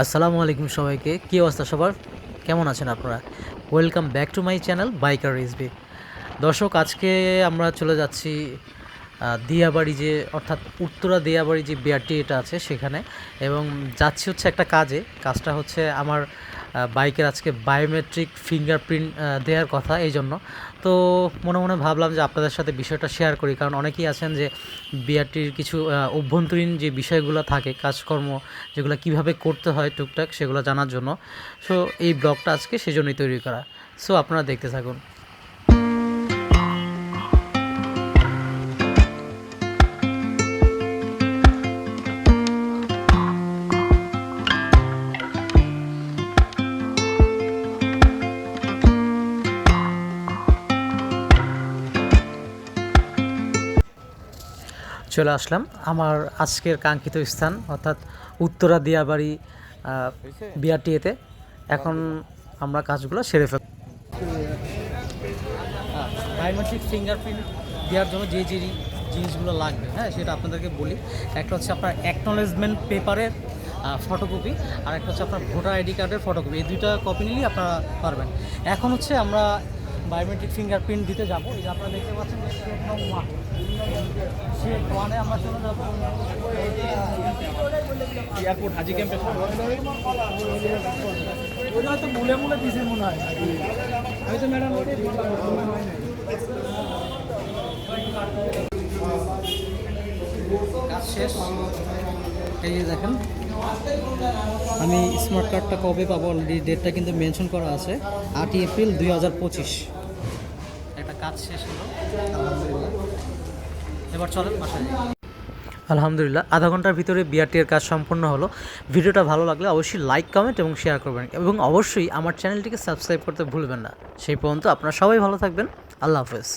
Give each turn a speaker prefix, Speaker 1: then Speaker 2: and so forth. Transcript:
Speaker 1: আসসালামু আলাইকুম সবাইকে। কী অবস্থা সবার? কেমন আছেন আপনারা? Welcome back to my channel biker রিসবি দর্শক, আজকে আমরা চলে যাচ্ছি দিয়াবাড়ি যে, অর্থাৎ উত্তরা দিয়াবাড়ি যে বিআরটি এটা আছে সেখানে। এবং যাচ্ছি হচ্ছে একটা কাজে। কাজটা হচ্ছে আমার বাইকের আজকে বায়োমেট্রিক ফিঙ্গারপ্রিন্ট দেওয়ার কথা এই জন্য। তো মনে মনে ভাবলাম যে আপনাদের সাথে বিষয়টা শেয়ার করি, কারণ অনেকেই আছেন যে বিআরটির কিছু অভ্যন্তরীণ যে বিষয়গুলো থাকে, কাজকর্ম যেগুলো কীভাবে করতে হয় টুকটাক, সেগুলো জানার জন্য। সো এই ব্লগটা আজকে সেজন্যই তৈরি করা। সো আপনারা দেখতে থাকুন। চলে আসলাম। আমার আজকের কাঙ্ক্ষিত স্থান, অর্থাৎ উত্তরা দিয়াবাড়ি বিআরটিএতে। এখন আমরা কাজগুলো সেরে ফেল বায়োমেট্রিক ফিঙ্গারপ্রিন্ট দেওয়ার জন্য যে যে জিনিসগুলো লাগবে হ্যাঁ সেটা আপনাদেরকে বলি। একটা হচ্ছে আপনার অ্যাকনোলেজমেন্ট পেপারের ফটোকপি আর একটা হচ্ছে আপনার ভোটার আইডি কার্ডের ফটোকপি এই দুইটা কপি নিলেই আপনারা পারবেন। এখন হচ্ছে আমরা বায়োমেট্রিক ফিঙ্গারপ্রিন্ট দিতে যাব। এই যে আপনারা দেখতে পাচ্ছেন শেড ওয়ানে আমরা চলে যাব
Speaker 2: এয়ারপোর্ট হাজি ক্যাম্পের
Speaker 3: ওটা হয়তো মুলে মুলে দিছে মনে হয়। আমি তো ম্যাডাম ওটাই
Speaker 1: কাজ শেষ। এই যে দেখেন আমি স্মার্ট কার্ডটা কবে পাবো? অলরেডি ডেটটা কিন্তু মেনশন করা আছে। আটই এপ্রিল দুই হাজার পঁচিশ। একটা কাজ শেষ হলো। আলহামদুলিল্লাহ। এবার চলেন বাসায়। আলহামদুলিল্লাহ, আধা ঘণ্টার ভিতরে বিআরটি এর কাজ সম্পন্ন হলো। ভিডিওটা ভালো লাগলে অবশ্যই লাইক কমেন্ট এবং শেয়ার করবেন। এবং অবশ্যই আমার চ্যানেলটিকে সাবস্ক্রাইব করতে ভুলবেন না। সেই পর্যন্ত আপনারা সবাই ভালো থাকবেন। আল্লাহ হাফেজ।